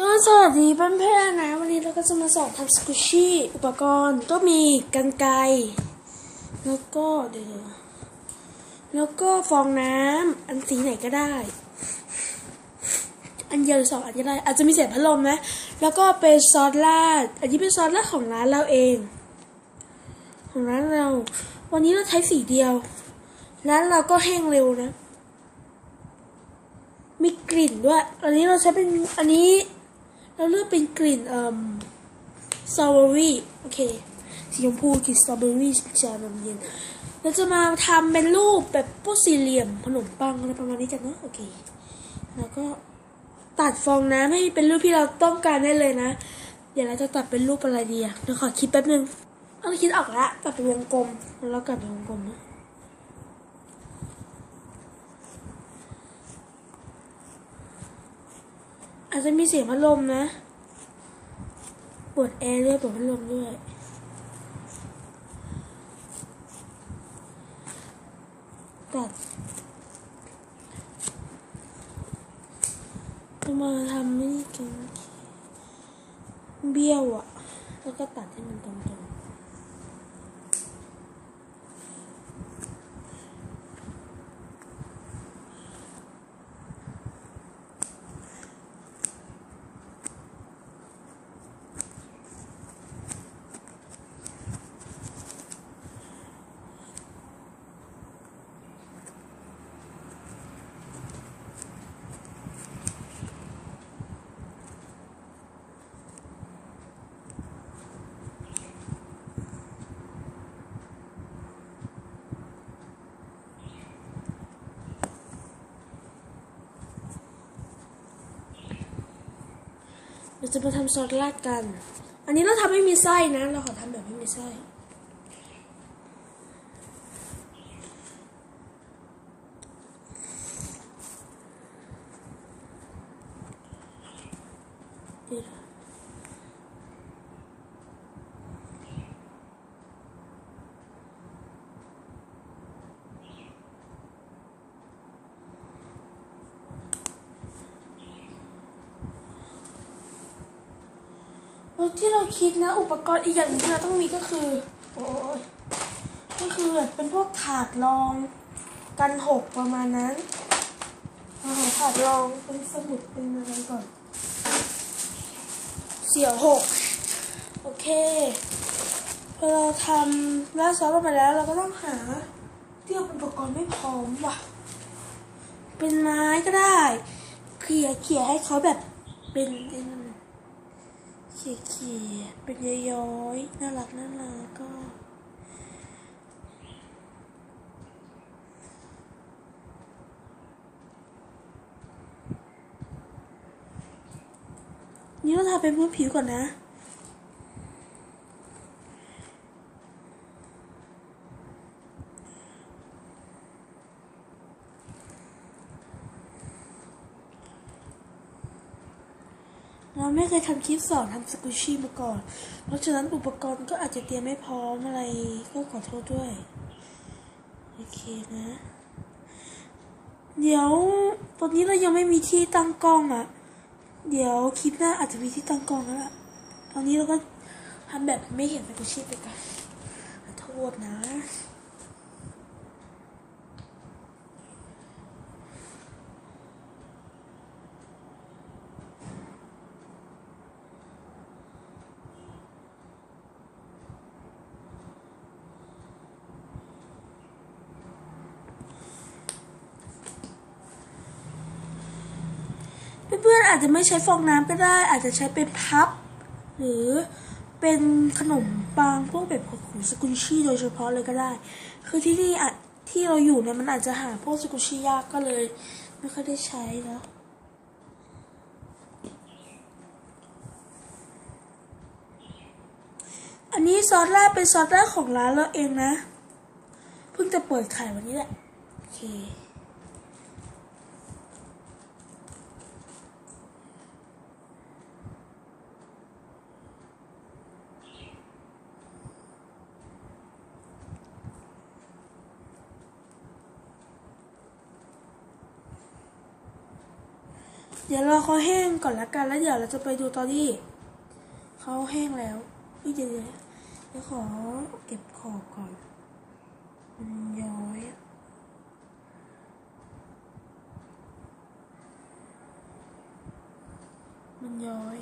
ก็สวัสดีเพื่อนๆนะ วันนี้เราก็จะมาสอนทำสกุชชี่อุปกรณ์ก็มีกันไกแล้วก็เดี๋ยวแล้วก็ฟองน้ำอันสีไหนก็ได้ อันเดียวหรือสองอันก็ได้ อาจจะมีเศษพัดลมนะ แล้วก็เป็นซอสราด อันนี้เป็นซอสราดของร้านเราเอง ของร้านเรา วันนี้เราใช้สีเดียวร้านเราก็แห้งเร็วนะ มีกลิ่นด้วย อันนี้เราใช้เป็นอันนี้ เราเลือกเป็นกลิ่นเอ่อสตรอเบอรี่โอเคสีชมพูกลิ่นสตรอเบอรี่ชานมเย็นเราจะมาทำเป็นรูปแบบพวกสี่เหลี่ยมขนมปังอะไรประมาณนี้กันเนาะโอเคแล้วก็ตัดฟองน้ำให้เป็นรูปที่เราต้องการได้เลยนะ เดี๋ยวเราจะตัดเป็นรูปอะไรดีอะเดี๋ยวขอคิดแป๊บนึงเอาคิดออกละตัดเป็นวงกลมแล้วเรากัดเป็นวงกลมนะ อาจจะมีเสียงพัดลมนะปวดแอร์ด้วยปวดพัดลมด้วย ตัดจะมาทำไม่ได้กินเบี้ยวอะแล้วก็ตัดให้มันตรงๆ เราจะมาทำซอสราดกัน อันนี้เราทำไม่มีไส้นะ เราขอทำแบบไม่มีไส้ ที่เราคิดนะ อุปกรณ์อีกอย่างหนึงที่เราต้องมีก็คือ โอ้ยก็คือเป็นพวกถาดรองกันหกประมาณนั้นเอาหาถาดรองเป็นสมุดเป็นอะไรก่อน เสี่ยวหกโอเคพอเราทำราดซอสลงไปแล้ว เราก็ต้องหาเที่เอาอุปกรณ์ไม่พร้อมว่ะ เป็นไม้ก็ได้เขี่ยเขี่ยให้เขาแบบเป็นเป็น เขี่ยเขี่ยเป็นย้อยๆน่ารักน่ารักก็ นี่เราทาเป็นพื้นผิวก่อนนะ เราไม่เคยทำคลิปสอนทำสกูชี่มาก่อน เพราะฉะนั้นอุปกรณ์ก็อาจจะเตรียมไม่พร้อมอะไรก็ขอโทษด้วย โอเคนะ เดี๋ยวตอนนี้เรายังไม่มีที่ตั้งกล้องอะ่ะ เดี๋ยวคลิปหน้าอาจจะมีที่ตั้งกล้องแล้วล่ะ ตอนนี้เราก็ทำแบบไม่เห็นสกูชี่ไปก่อนขอโทษนะ เพื่อนๆอาจจะไม่ใช้ฟองน้ำก็ได้ อาจจะใช้เป็นพับ หรือเป็นขนมปังพวกแบบของสกุชชี่โดยเฉพาะเลยก็ได้ คือที่นี่อะที่เราอยู่เนี่ยมันอาจจะหาพวกสกุชชี่ยากก็เลย ไม่ค่อยได้ใช้นะอันนี้ซอสแราดเป็นซอสแราดของร้านเราเองนะ เพิ่งจะเปิดขายวันนี้แหละ โอเค เดี๋ยวรอเขาแห้งก่อนละกัน แล้วเดี๋ยวเราจะไปดูตอนที่เขาแห้งแล้วอุ้ยเดี๋ยวเดี๋ยวเดี๋ยวขอเก็บขอบก่อนมันย้อยมันย้อย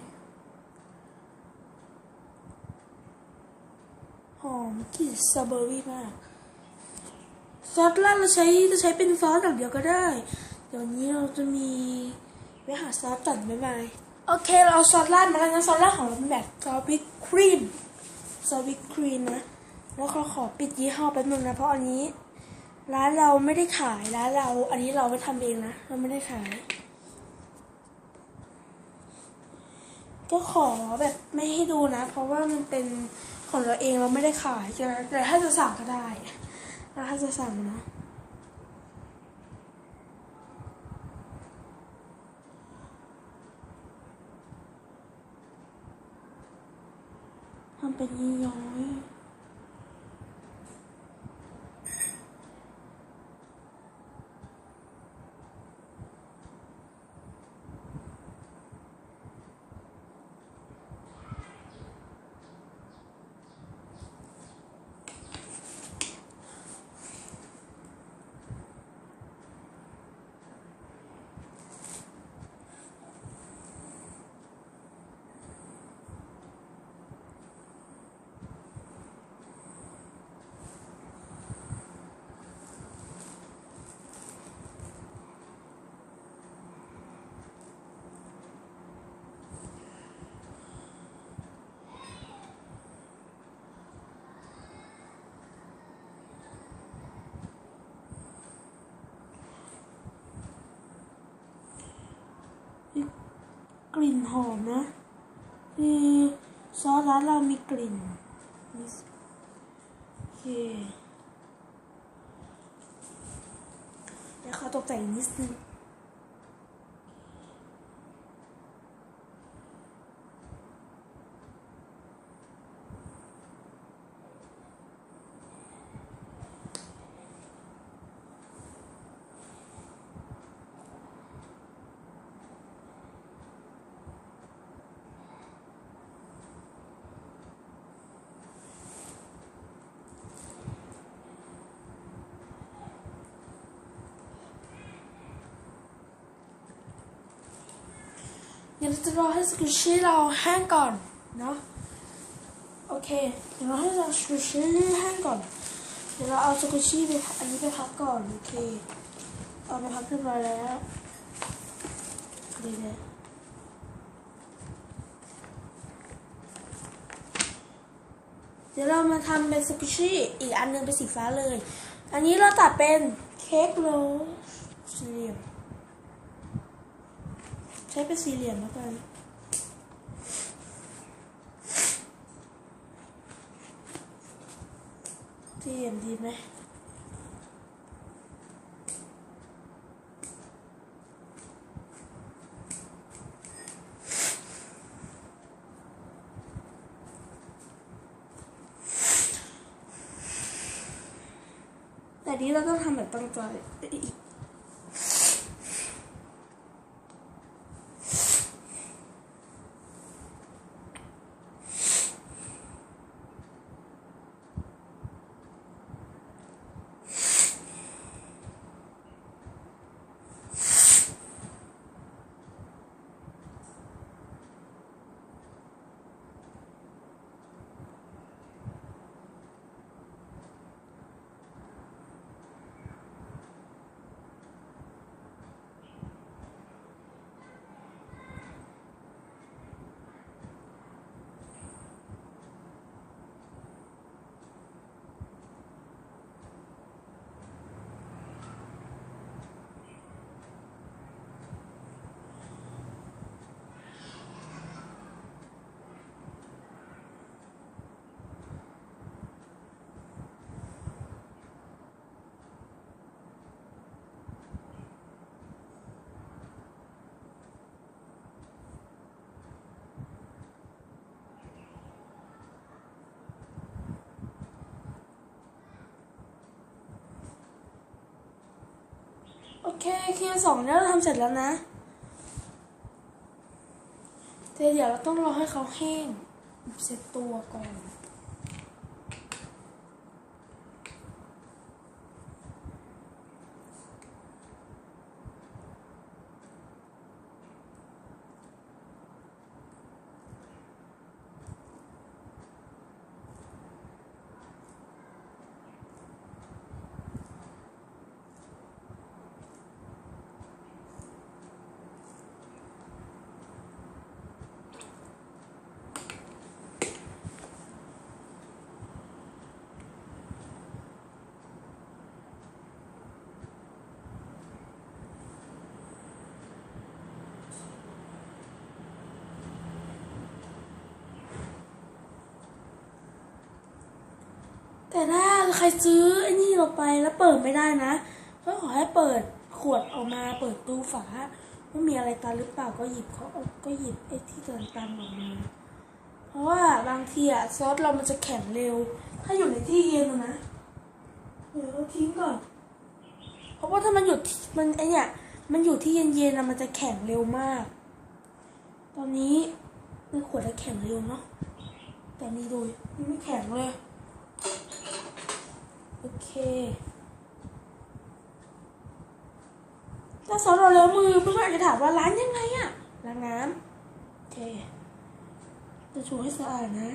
หอมกลิ่นสตรอเบอรี่มาก ซอสราเราใช้จะใช้เป็นซอสอย่างเดียวก็ได้ เดี๋ยวนี้เราจะมี ไปหาซอสก่อนบ๊ายบายโอเค เราเอาซอสราดมาแล้วนะซอสราดของเราเป็นแบบซอสวิปครีมซอสวิปครีมนะแล้วเราขอปิดยี่ห้อแป๊บนึงนะเพราะอันนี้ ร้านเราไม่ได้ขายร้านเรา อันนี้เราไปทำเองนะเราไม่ได้ขาย ก็ขอแบบไม่ให้ดูนะ เพราะว่ามันเป็นของเราเองเราไม่ได้ขายแต่ถ้าจะสั่งก็ได้แล้วถ้าจะสั่งนะ เป็นยี่ย้อย ลิ่นหอมนะ คือซอสร้านเรามีกลิ่นโอเคเดี๋ยวขอตกแต่งนิดนึง ดี๋ยวเราจะรอให้สกูชี่เราแห้งก่อนเนาะโอเค เดี๋ยวเราให้สกูชี่แห้งก่อน เดี๋ยวเราเอาสกูชี่ไปอันนี้ไปพักก่อนโอเค เอาไปพักเรียบร้อยแล้วดีเลยเดี๋ยวเรามาทำเป็นสกูชี่อีกอันหนึงเป็นสีฟ้าเลย อันนี้เราตัดเป็นเค้กโรสเหลี่ยม ใช้เป็นสี่เหลี่ยมแล้วกันสี่เหลี่ยมดีไหมแต่นี้เราต้องทำแบบตั้งใจ โอเคเคลียสองเนี่ยเราทำเสร็จแล้วนะแต่เดี๋ยวเราต้องรอให้เขาแห้งเสร็จตัวก่อน แต่ถ้าใครซื้อไอ้นี่เราไปแล้วเปิดไม่ได้นะ ก็ขอให้เปิดขวดออกมาเปิดตู้ฝาว่ามีอะไรตันหรือเปล่าก็หยิบเขาเอาก็หยิบไอ้ที่ตันตันออกมาเพราะว่าบางทีอะซอสเรามันจะแข็งเร็ว ถ้าอยู่ในที่เย็นนะเดี๋ยวเราทิ้งก่อน เพราะว่าถ้ามันอยู่มันไอเนี่ยมันอยู่ที่เย็นๆนะมันจะแข็งเร็วมาก ตอนนี้ในขวดจะแข็งเร็วเนาะแต่นี่ดูมันไม่แข็งเลย โอเคถ้าสอนเราแล้วมือเพื่อนอาจจะถามว่าล้างยังไงอะล้างน้ำโอเคจะถูให้สะอาดนะ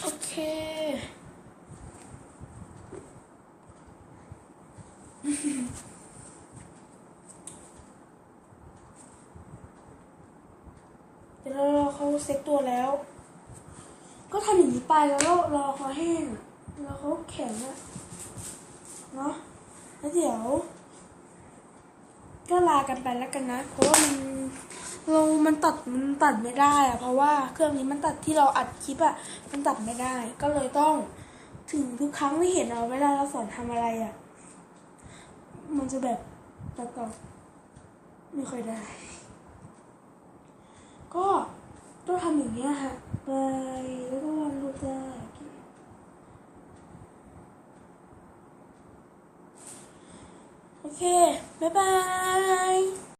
โอเค เดี๋ยว เราเซ็ตตัวแล้ว ก็ทำอย่างนี้ไปแล้วรอเขาแห้งแล้วเขาแข็งอะเนาะแล้วเดี๋ยว ก็ลากันไปแล้วกันนะ เพราะว่ามันเรามันตัดมันตัดไม่ได้อะเพราะว่าเครื่องนี้มันตัดที่เราอัดคลิปอะมันตัดไม่ได้ ก็เลยต้องถึงทุกครั้งที่เห็นเราเวลาเราสอนทำอะไรอะมันจะแบบตัดต่อไม่ค่อยได้ ก็ ต้องทำอย่างเงี้ยฮะไปแล้วก็วางรูปได้โอเค บ๊ายบาย